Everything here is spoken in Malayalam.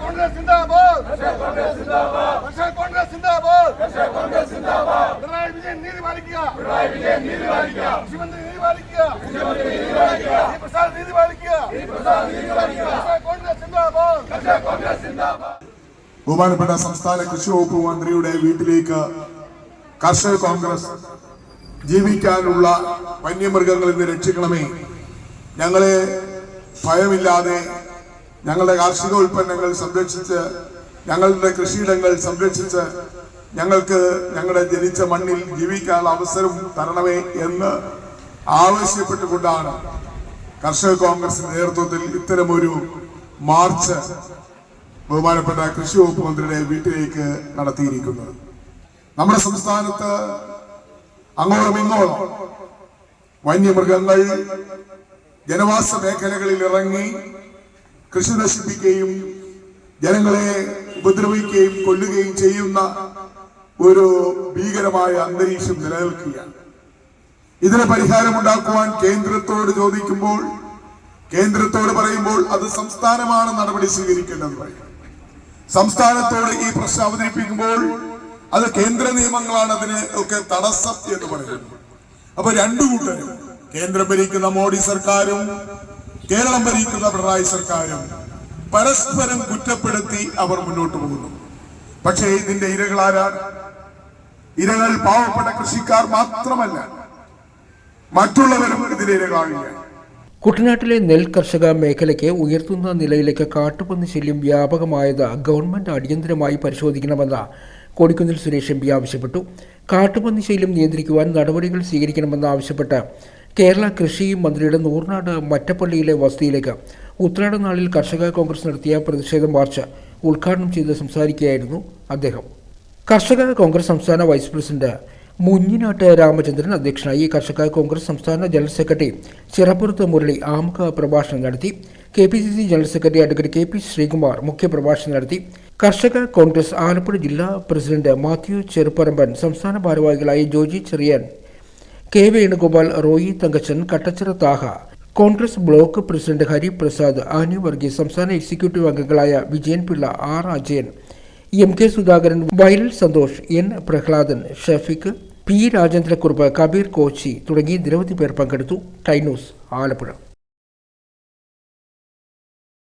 ಕಾಂಗ್ರೆಸ್ ಜಿಂದಾಬಾದ್ ಕಾಂಗ್ರೆಸ್ ಜಿಂದಾಬಾದ್ ಕಾಂಗ್ರೆಸ್ ಜಿಂದಾಬಾದ್ ಕಾಂಗ್ರೆಸ್ ಜಿಂದಾಬಾದ್ பினராயி விஜயன் நீதி பாலிக்கா பினராயி விஜயன் நீதி பாலிக்கா முக்கியமந்திரி நீதி பாலிக்கா முக்கியமந்திரி நீதி பாலிக்கா பிரசாத் நீதி பாலிக்கா பிரசாத் ബഹുമാനപ്പെട്ട സംസ്ഥാന കൃഷി വകുപ്പ് മന്ത്രിയുടെ വീട്ടിലേക്ക് കർഷക കോൺഗ്രസ് ജീവിക്കാനുള്ള വന്യമൃഗങ്ങളിൽ നിന്ന് രക്ഷിക്കണമേ. ഞങ്ങളെ ഭയമില്ലാതെ ഞങ്ങളുടെ കാർഷിക ഉൽപ്പന്നങ്ങൾ സംരക്ഷിച്ച് ഞങ്ങളുടെ കൃഷിയിടങ്ങൾ സംരക്ഷിച്ച് ഞങ്ങൾക്ക് ഞങ്ങളുടെ ജനിച്ച മണ്ണിൽ ജീവിക്കാനുള്ള അവസരം തരണമേ എന്ന് ആവശ്യപ്പെട്ടുകൊണ്ടാണ് കർഷക കോൺഗ്രസ് നേതൃത്വത്തിൽ ഇത്തരമൊരു മാർച്ച് ബഹുമാനപ്പെട്ട കൃഷി വകുപ്പ് മന്ത്രിയുടെ വീട്ടിലേക്ക് നടത്തിയിരിക്കുന്നത്. നമ്മുടെ സംസ്ഥാനത്ത് അങ്ങോളം ഇങ്ങോളം വന്യമൃഗങ്ങൾ ജനവാസ മേഖലകളിൽ ഇറങ്ങി കൃഷി നശിപ്പിക്കുകയും ജനങ്ങളെ ഉപദ്രവിക്കുകയും കൊല്ലുകയും ചെയ്യുന്ന ഒരു ഭീകരമായ അന്തരീക്ഷം നിലനിൽക്കുകയാണ്. ഇതിന് പരിഹാരമുണ്ടാക്കുവാൻ കേന്ദ്രത്തോട് ചോദിക്കുമ്പോൾ കേന്ദ്രത്തോട് പറയുമ്പോൾ അത് സംസ്ഥാനമാണ് നടപടി സ്വീകരിക്കേണ്ടത് സംസ്ഥാനത്തോട് ഈ പ്രശ്നം അവതരിപ്പിക്കുമ്പോൾ അത് കേന്ദ്ര നിയമങ്ങളാണ് അതിന് ഒക്കെ തടസ്സം എന്ന് പറയുന്നത്. അപ്പൊ രണ്ടു കൂട്ടരും കേന്ദ്രം ഭരിക്കുന്ന മോഡി സർക്കാരും കേരളം ഭരിക്കുന്ന പിണറായി സർക്കാരും പരസ്പരം കുറ്റപ്പെടുത്തി അവർ മുന്നോട്ട് പോകുന്നു. പക്ഷേ ഇതിന്റെ ഇരകളാരാണ് ഇരകൾ പാവപ്പെട്ട കൃഷിക്കാർ മാത്രമല്ല. മറ്റുള്ളവരും ഇതിന്റെ ഇരകളാകുകയാണ് കുട്ടനാട്ടിലെ നെൽ കർഷക മേഖലയ്ക്ക് ഉയർത്തുന്ന നിലയിലേക്ക് കാട്ടുപന്നി ശല്യം വ്യാപകമായത് ഗവൺമെന്റ് അടിയന്തരമായി പരിശോധിക്കണമെന്ന് കൊടിക്കുന്നിൽ സുരേഷ് എം പി ആവശ്യപ്പെട്ടു. കാട്ടുപന്നി ശല്യം നിയന്ത്രിക്കുവാൻ നടപടികൾ സ്വീകരിക്കണമെന്ന് ആവശ്യപ്പെട്ട് കേരള കൃഷി മന്ത്രിയുടെ നൂർനാട് മറ്റപ്പള്ളിയിലെ വസതിയിലേക്ക് ഉത്രാട നാളിൽ കർഷക കോൺഗ്രസ് നടത്തിയ പ്രതിഷേധ മാർച്ച് ഉദ്ഘാടനം ചെയ്ത് സംസാരിക്കുകയായിരുന്നു അദ്ദേഹം. കർഷക കോൺഗ്രസ് സംസ്ഥാന വൈസ് പ്രസിഡന്റ് മുഞ്ഞിനാട്ട് രാമചന്ദ്രൻ അധ്യക്ഷനായി കർഷക കോൺഗ്രസ് സംസ്ഥാന ജനറൽ സെക്രട്ടറി ചിറപ്പുറത്ത് മുരളി ആമുഖ പ്രഭാഷണം നടത്തി. K P C C general secretary advocate K P Sreekumar മുഖ്യപ്രഭാഷണം നടത്തി. കർഷക കോൺഗ്രസ് ആലപ്പുഴ ജില്ലാ പ്രസിഡന്റ് മാത്യു ചെറുപ്പറമ്പൻ സംസ്ഥാന ഭാരവാഹികളായി Joji Cherian K Venugopal Roy Thankachan Kattachira Thaha Congress block president Hariprasad Annie Varghese സംസ്ഥാന എക്സിക്യൂട്ടീവ് അംഗങ്ങളായ Vijayan Pillai R Ajayan M K Sudhakaran Vayalil Santhosh N Prahladan Shafeeq P Rajendrakurup Kabeer Kochi തുടങ്ങി നിരവധി പേർ പങ്കെടുത്തു. ടൈനൂസ് ആലപ്പുഴ.